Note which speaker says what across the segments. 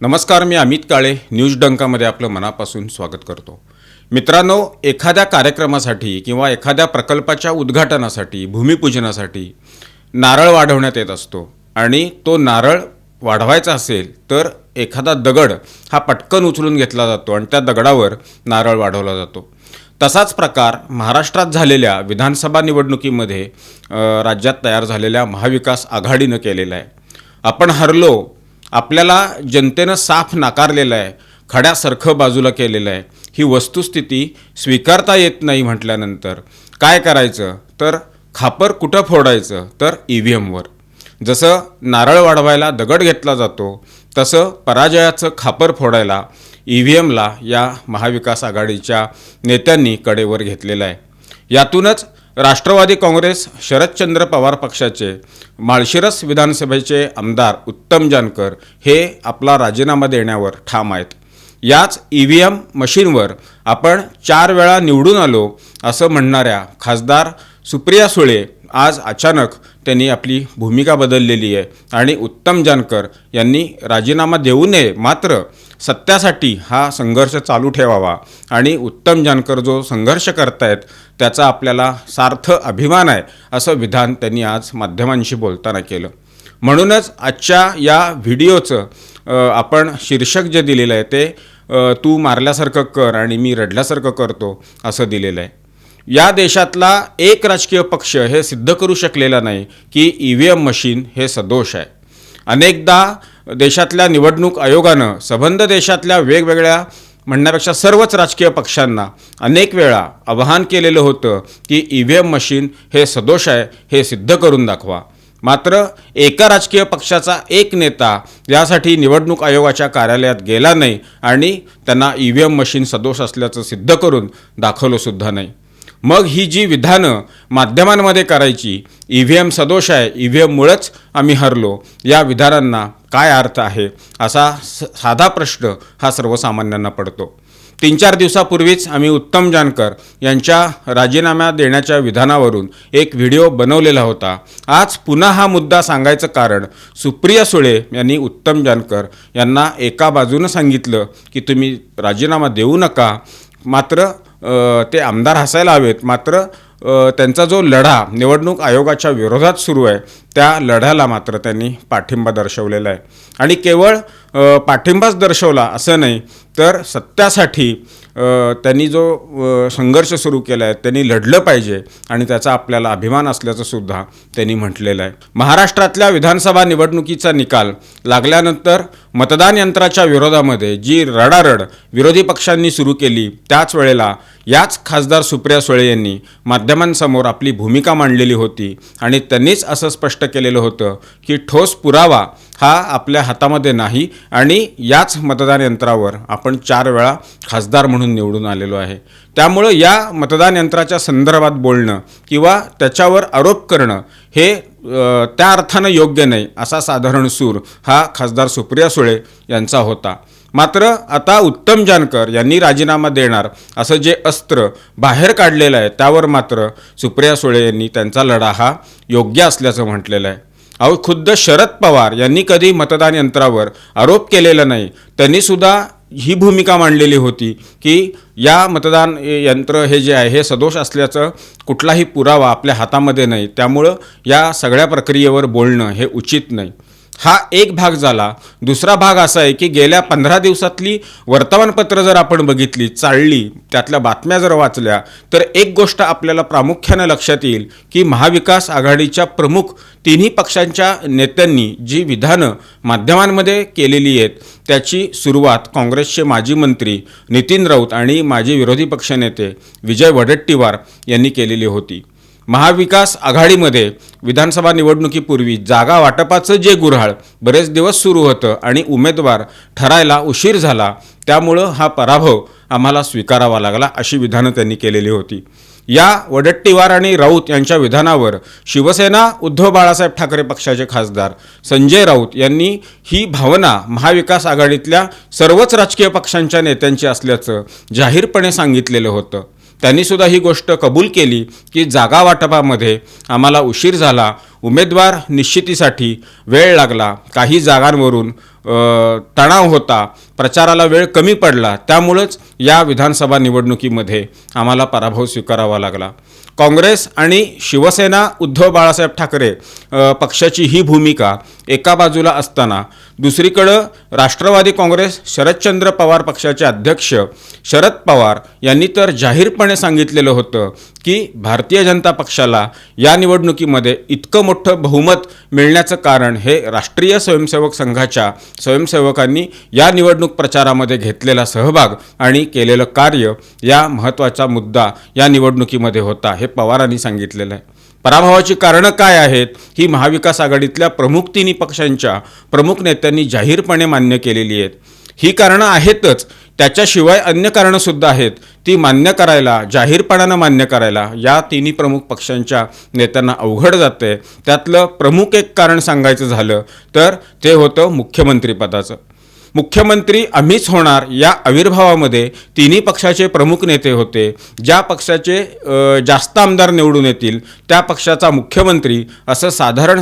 Speaker 1: नमस्कार मी अमित काळे न्यूज डंकामध्ये आपलं मनापासून स्वागत करतो. मित्रांनो एखाद्या कार्यक्रमासाठी किंवा एखाद्या प्रकल्पाच्या उद्घाटनासाठी भूमिपूजनासाठी नारळ वाढवण्यात येत असतो आणि तो नारळ वाढवायचा असेल तर एखादा दगड हा पटकन उचलून घेतला जातो आणि त्या दगडावर नारळ वाढवला जातो. तसाच प्रकार महाराष्ट्रात झालेल्या विधानसभा निवडणुकीमध्ये राज्यात तयार झालेल्या महाविकास आघाडीनं केलेला आहे. आपण हरलो आपल्याला जनतेनं साफ नाकारलेलं आहे खड्यासारखं बाजूला केलेलं आहे. ही वस्तुस्थिती स्वीकारता येत नाही म्हटल्यानंतर काय करायचं? तर खापर कुठं फोडायचं? तर ई व्ही एमवर. जसं नारळ वाढवायला दगड घेतला जातो तसं पराजयाचं खापर फोडायला ई व्ही एमला या महाविकास आघाडीच्या नेत्यांनी कडेवर घेतलेलं आहे. यातूनच राष्ट्रवादी काँग्रेस शरदचंद्र पवार पक्षाचे माळशिरस विधानसभेचे आमदार उत्तम जानकर हे आपला राजीनामा देण्यावर ठाम आहेत. याच ई व्ही एम मशीनवर आपण चार वेळा निवडून आलो असं म्हणणाऱ्या खासदार सुप्रिया सुळे आज अचानक त्यांनी आपली भूमिका बदललेली आहे आणि उत्तम जानकर यांनी राजीनामा देऊ नये मात्र सत्यासाठी हा संघर्ष चालू ठेवावा आणि उत्तम जानकर जो संघर्ष करतायत त्याचा आपल्याला सार्थ अभिमान आहे असं विधान त्यांनी आज माध्यमांशी बोलताना केलं. म्हणूनच आजच्या या व्हिडिओचं आपण शीर्षक जे दिलेलं आहे ते तू मारल्यासारखं कर आणि मी रडल्यासारखं करतो असं दिलेलं आहे. या देशातला एक राजकीय पक्ष हे सिद्ध करू शकलेला नाही की ई व्ही एम मशीन हे सदोष आहे. अनेकदा देशातल्या निवडणूक आयोगानं सबंध देशातल्या वेगवेगळ्या म्हणण्यापेक्षा सर्वच राजकीय पक्षांना अनेक वेळा आवाहन केलेलं होतं की ई व्ही एम मशीन हे सदोष आहे हे सिद्ध करून दाखवा. मात्र एका राजकीय पक्षाचा एक नेता यासाठी निवडणूक आयोगाच्या कार्यालयात गेला नाही आणि त्यांना ई व्ही एम मशीन सदोष असल्याचं सिद्ध करून दाखवलंसुद्धा नाही. मग ही जी विधानं माध्यमांमध्ये करायची ई व्ही एम सदोष आहे ई व्ही एममुळेच आम्ही हरलो या विधानांना काय अर्थ आहे असा स- साधा प्रश्न हा सर्वसामान्यांना पडतो. तीन चार दिवसापूर्वीच आम्ही उत्तम जानकर यांच्या राजीनामा देण्याच्या विधानावरून एक व्हिडिओ बनवलेला होता. आज पुन्हा हा मुद्दा सांगायचं कारण सुप्रिया सुळे यांनी उत्तम जानकर यांना एका बाजूनं सांगितलं की तुम्ही राजीनामा देऊ नका. मात्र ते आमदार हसायला हवेत. मात्र त्यांचा जो लढा निवडणूक आयोगाच्या विरोधात सुरू आहे त्या लढ्याला मात्र त्यांनी पाठिंबा दर्शवलेला आहे. आणि केवळ पाठिंबाच दर्शवला असं नाही तर सत्यासाठी त्यांनी जो संघर्ष सुरू केला आहे त्यांनी लढलं पाहिजे आणि त्याचा आपल्याला अभिमान असल्याचं सुद्धा त्यांनी म्हटलेलं आहे. महाराष्ट्रातल्या विधानसभा निवडणुकीचा निकाल लागल्यानंतर मतदान यंत्राच्या विरोधामध्ये जी रडारड विरोधी पक्षांनी सुरू केली त्याच वेळेला याच खासदार सुप्रिया सुळे यांनी माध्यमांसमोर आपली भूमिका मांडलेली होती आणि त्यांनीच असं स्पष्ट केलेलं होतं की ठोस पुरावा हा आपल्या हातामध्ये नाही आणि याच मतदान यंत्रावर आपण चार वेळा खासदार म्हणून निवडून आलेलो आहे. त्यामुळं या मतदान यंत्राच्या संदर्भात बोलणं किंवा त्याच्यावर आरोप करणं हे त्या अर्थानं योग्य नाही असा साधारण सूर हा खासदार सुप्रिया सुळे यांचा होता. मात्र आता उत्तम जानकर यांनी राजीनामा देणार असं जे अस्त्र बाहेर काढलेलं आहे त्यावर मात्र सुप्रिया सुळे यांनी त्यांचा लढा हा योग्य असल्याचं म्हटलेलं आहे. अहो खुद्द शरद पवार यांनी कधी मतदान यंत्रावर आरोप केलेला नाही त्यांनीसुद्धा ही भूमिका मांडलेली होती की या मतदान यंत्र हे जे आहे हे सदोष असल्याचं कुठलाही पुरावा आपल्या हातामध्ये नाही. त्यामुळं या सगळ्या प्रक्रियेवर बोलणं हे उचित नाही. हा एक भाग झाला. दुसरा भाग असा आहे की गेल्या पंधरा दिवसातली वर्तमानपत्र जर आपण बघितली चालली त्यातल्या बातम्या जर वाचल्या तर एक गोष्ट आपल्याला प्रामुख्यानं लक्षात येईल की महाविकास आघाडीच्या प्रमुख तिन्ही पक्षांच्या नेत्यांनी जी विधानं माध्यमांमध्ये केलेली आहेत त्याची सुरुवात काँग्रेसचे माजी मंत्री नितीन राऊत आणि माजी विरोधी पक्षनेते विजय वडेट्टीवार यांनी केलेली होती. महाविकास आघाडीमध्ये विधानसभा निवडणुकीपूर्वी जागा वाटपाचं जे गुऱ्हाळ बरेच दिवस सुरू होतं आणि उमेदवार ठरायला उशीर झाला त्यामुळं हा पराभव आम्हाला स्वीकारावा लागला अशी विधानं त्यांनी केलेली होती. या वडट्टीवार आणि राऊत यांच्या विधानावर शिवसेना उद्धव बाळासाहेब ठाकरे पक्षाचे खासदार संजय राऊत यांनी ही भावना महाविकास आघाडीतल्या सर्वच राजकीय पक्षांच्या नेत्यांची असल्याचं जाहीरपणे सांगितलेलं होतं. त्यांनीसुद्धा ही गोष्ट कबूल केली की जागा वाटपामध्ये आम्हाला उशीर झाला. उमेदवार निश्चितीसाठी वेळ लागला. काही जागांवरून तणाव होता प्रचाराला वेळ कमी पडला त्यामुळंच या विधानसभा निवडणुकीमध्ये आम्हाला पराभव स्वीकारावा लागला. काँग्रेस आणि शिवसेना उद्धव बाळासाहेब ठाकरे पक्षाची ही भूमिका एका बाजूला असताना दुसरीकडं राष्ट्रवादी काँग्रेस शरदचंद्र पवार पक्षाचे अध्यक्ष शरद पवार यांनी तर जाहीरपणे सांगितलेलं होतं की भारतीय जनता पक्षाला या निवडणुकीमध्ये इतकं मोठं बहुमत मिळण्याचं कारण हे राष्ट्रीय स्वयंसेवक संघाच्या स्वयंसेवकांनी या निवडणूक प्रचारामध्ये घेतलेला सहभाग आणि केलेलं कार्य या महत्त्वाचा मुद्दा या निवडणुकीमध्ये होता हे पवारांनी सांगितलेलं आहे. पराभवाची कारणं काय आहेत ही महाविकास आघाडीतल्या प्रमुख तिन्ही पक्षांच्या प्रमुख नेत्यांनी जाहीरपणे मान्य केलेली आहेत. ही कारणं आहेतच त्याच्याशिवाय अन्य कारणंसुद्धा आहेत. ती मान्य करायला जाहीरपणानं मान्य करायला या तिन्ही प्रमुख पक्षांच्या नेत्यांना अवघड जाते. त्यातलं प्रमुख एक कारण सांगायचं झालं तर ते होतं मुख्यमंत्रीपदाचं. मुख्यमंत्री आम्हीच होणार या आविर्भावामध्ये तिन्ही पक्षाचे प्रमुख नेते होते. ज्या पक्षाचे जास्त आमदार निवडून येतील त्या पक्षाचा मुख्यमंत्री असं साधारण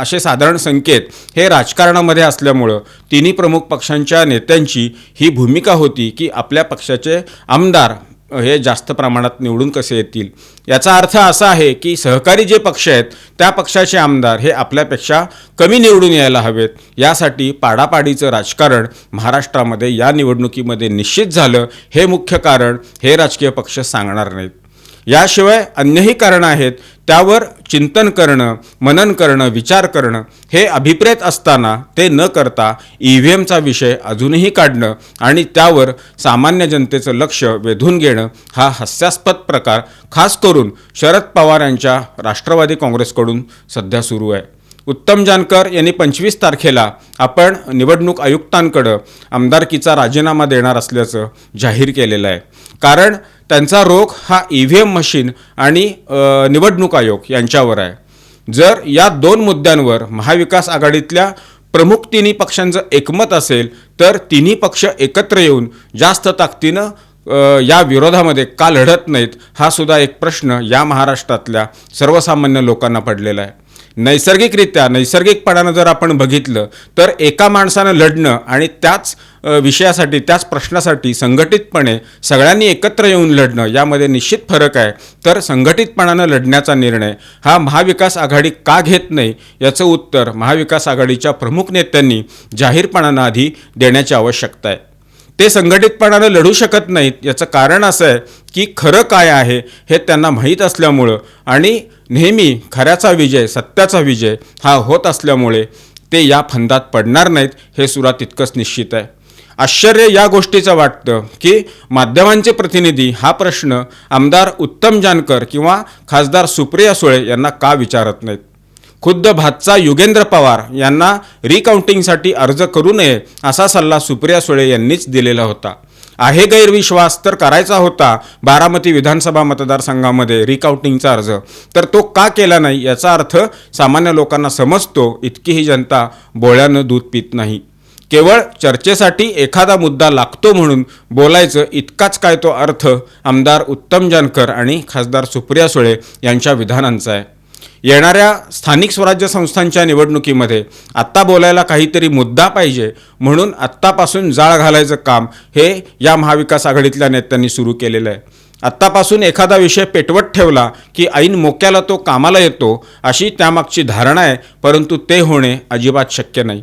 Speaker 1: असे साधारण संकेत हे राजकारणामध्ये असल्यामुळं तिन्ही प्रमुख पक्षांच्या नेत्यांची ही भूमिका होती की आपल्या पक्षाचे आमदार हे जास्त प्रमाणात निवडून कसे येतील? याचा अर्थ असा आहे की सहकारी जे पक्ष आहेत त्या पक्षाचे आमदार हे आपल्यापेक्षा कमी निवडून यायला हवेत. यासाठी पाडापाडीचं राजकारण महाराष्ट्रामध्ये या निवडणुकीमध्ये निश्चित झालं. हे मुख्य कारण हे राजकीय पक्ष सांगणार नाहीत. याशिवाय अन्यही कारणं आहेत. त्यावर चिंतन करणं मनन करणं विचार करणं हे अभिप्रेत असताना ते न करता ई व्ही एमचा विषय अजूनही काढणं आणि त्यावर सामान्य जनतेचं लक्ष वेधून घेणं हा हास्यास्पद प्रकार खास करून शरद पवार यांच्या राष्ट्रवादी काँग्रेसकडून सध्या सुरू आहे. उत्तम जानकर यांनी पंचवीस तारखेला आपण निवडणूक आयुक्तांकडं आमदारकीचा राजीनामा देणार असल्याचं जाहीर केलेलं आहे. कारण त्यांचा रोख हा ई व्ही एम मशीन आणि निवडणूक आयोग यांच्यावर आहे. जर या दोन मुद्द्यांवर महाविकास आघाडीतल्या प्रमुख तिन्ही पक्षांचं एकमत असेल तर तिन्ही पक्ष एकत्र येऊन जास्त ताकदीनं या विरोधामध्ये का लढत नाहीत हा सुद्धा एक प्रश्न या महाराष्ट्रातल्या सर्वसामान्य लोकांना पडलेला आहे. नैसर्गिकरित्या नैसर्गिकपणानं जर आपण बघितलं तर एका माणसानं लढणं आणि त्याच विषयासाठी त्याच प्रश्नासाठी संघटितपणे सगळ्यांनी एकत्र येऊन लढणं यामध्ये निश्चित फरक आहे. तर संघटितपणानं लढण्याचा निर्णय हा महाविकास आघाडी का घेत नाही याचं उत्तर महाविकास आघाडीच्या प्रमुख नेत्यांनी जाहीरपणानं आधी देण्याची आवश्यकता आहे. ते संघटितपणानं लढू शकत नाहीत याचं कारण असं आहे की खरं काय आहे हे त्यांना माहीत असल्यामुळं आणि नेहमी खऱ्याचा विजय सत्याचा विजय हा होत असल्यामुळे ते या फंदात पडणार नाहीत हे सुरा तितकंच निश्चित आहे. आश्चर्य या गोष्टीचं वाटतं की माध्यमांचे प्रतिनिधी हा प्रश्न आमदार उत्तम जानकर किंवा खासदार सुप्रिया सुळे यांना का विचारत नाहीत? खुद्द भातचा युगेंद्र पवार यांना रिकाउंटिंगसाठी अर्ज करू नये असा सल्ला सुप्रिया सुळे यांनीच दिलेला होता. आहे गैरविश्वास तर करायचा होता बारामती विधानसभा मतदारसंघामध्ये रिकाउंटिंगचा अर्ज. तर तो का केला नाही याचा अर्थ सामान्य लोकांना समजतो इतकी ही जनता बोळ्यानं दूध पित नाही. केवळ चर्चेसाठी एखादा मुद्दा लागतो म्हणून बोलायचं इतकाच काय तो अर्थ आमदार उत्तम जानकर आणि खासदार सुप्रिया सुळे यांच्या विधानांचा आहे. येणाऱ्या स्थानिक स्वराज्य संस्थांच्या निवडणुकीमध्ये आत्ता बोलायला काहीतरी मुद्दा पाहिजे म्हणून आत्तापासून जाळ घालायचं काम हे या महाविकास आघाडीतल्या नेत्यांनी सुरू केलेलं आहे. आत्तापासून एखादा विषय पेटवत ठेवला की ऐन मोक्याला तो कामाला येतो अशी त्यामागची धारणा आहे परंतु ते होणे अजिबात शक्य नाही.